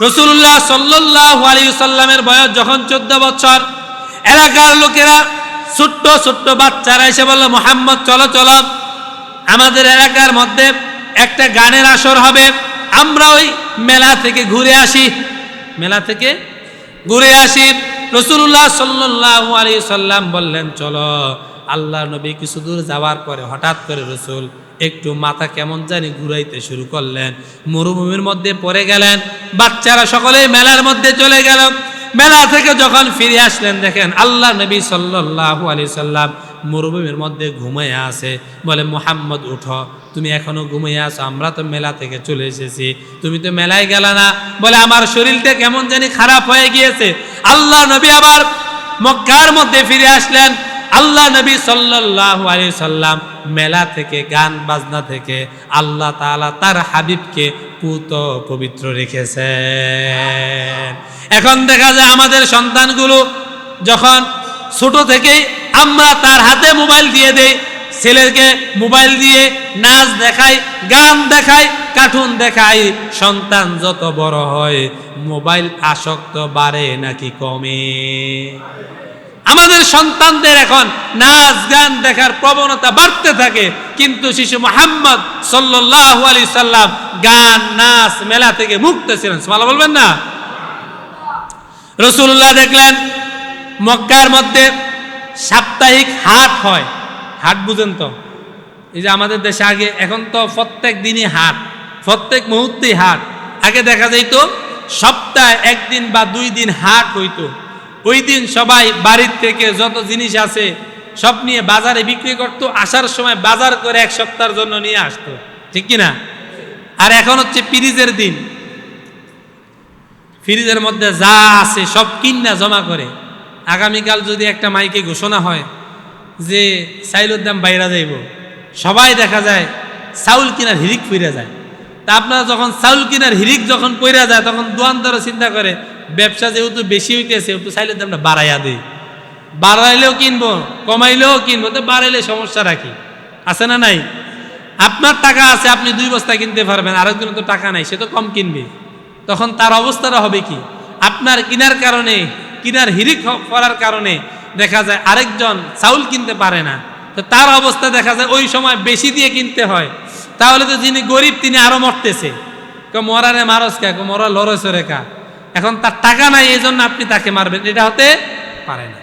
রসুল্লাহ সাল্লাহ আলী সাল্লামের বয়স যখন চোদ্দ বছর, এলাকার লোকেরা ছোট্ট ছোট্ট বাচ্চারা এসে বলল, মোহাম্মদ, চলো চলো। আমাদের এলাকার মধ্যে একটা গানের আসর হবে। আমরা ওই মেলা থেকে ঘুরে আসি। মেলা থেকে ঘুরে আসি। রসুল্লাহ সাল্লাহ আলী সাল্লাম বললেন, চলো আল্লাহ নবী কিছু দূর যাওয়ার পরে হঠাৎ করে রসুল একটু মাথা কেমন জানি ঘুরাইতে শুরু করলেন। মরুভূমির মধ্যে পড়ে গেলেন, বাচ্চারা সকলেই মেলার মধ্যে চলে গেল। মেলা থেকে যখন ফিরে আসলেন, দেখেন আল্লাহ নবী সাল্লাহ আলি সাল্লাম মরুভূমির মধ্যে ঘুমিয়ে আছে। বলে, মোহাম্মদ, উঠো। তুমি এখনও ঘুমিয়ে আছো, আমরা তো মেলা থেকে চলে এসেছি। তুমি তো মেলায় গেল না। বলে, আমার শরীরটা কেমন জানি খারাপ হয়ে গিয়েছে। আল্লাহ নবী আবার মক্কার মধ্যে ফিরে আসলেন। আল্লাহ নবী সাল্লাহ আলি সাল্লাম মেলা থেকে, গান বাজনা থেকে আল্লাহ তাআলা তার হাবিবকে পুত পবিত্র রেখেছেন। এখন দেখা যায় আমাদের সন্তানগুলো যখন ছোট থেকেই আমরা তার হাতে মোবাইল দিয়ে দেই ছেলেকে মোবাইল দিয়ে নাচ দেখাই গান দেখাই কার্টুন দেখাই সন্তান যত বড় হয়, মোবাইল আসক্ত বাড়ে নাকি কমে? আমাদের সন্তানদের এখন নাচ, গান দেখার প্রবণতা বাড়তে থাকে, কিন্তু শিশু মোহাম্মদ সাল্লাহ আলি সাল্লাম গান, নাচ, মেলা থেকে মুক্ত ছিলেন। ভালো বলবেন না? রসুল্লাহ দেখলেন, মক্কার মধ্যে সাপ্তাহিক হাট হয়। হাট বুঝেন তো? এই যে আমাদের দেশে আগে, এখন তো প্রত্যেক দিনই হাট, প্রত্যেক মুহূর্তেই হাট। আগে দেখা যাইত, সপ্তাহে একদিন বা দুই দিন হাট হইতো। ওই দিন সবাই বাড়ির থেকে যত জিনিস আছে, সব নিয়ে বাজারে বিক্রি করতো, আসার সময় বাজার করে এক সপ্তাহের জন্য নিয়ে আসতো। ঠিক কি না আর এখন হচ্ছে ফ্রিজের দিন। ফ্রিজের মধ্যে যা আছে সব কিন্না জমা করে। আগামীকাল যদি একটা মাইকে ঘোষণা হয় যে চাইলের দাম বাইরা যাইব, সবাই দেখা যায় চাউল কিনার হিরিক ফিরে যায়। তা আপনারা যখন চাউল কিনার হিরিক যখন পইরা যায়, তখন দোয়ানদারও চিন্তা করে, ব্যবসা যেহেতু বেশি হইতেছে একটু চাইলের দামটা বাড়াইয়া দিই। বাড়াইলেও কিনবো, কমাইলেও কিনবো, তো বাড়াইলে সমস্যা রাখি আছে না নাই? আপনার টাকা আছে, আপনি দুই বস্তা কিনতে পারবেন, আরেকজনের তো টাকা নাই, সে তো কম কিনবে। তখন তার অবস্থাটা হবে কি? আপনার কিনার কারণে কিনার হিরিক করার কারণে দেখা যায় আরেকজন চাউল কিনতে পারে না। তো তার অবস্থা দেখা যায় ওই সময় বেশি দিয়ে কিনতে হয়। তাহলে তো যিনি গরিব, তিনি আরও মরতেছে। মরা মরারে মারস কে? মরা লড়স রেখা এখন তার টাকা নাই এই জন্য আপনি তাকে মারবেন। এটা হতে পারে না।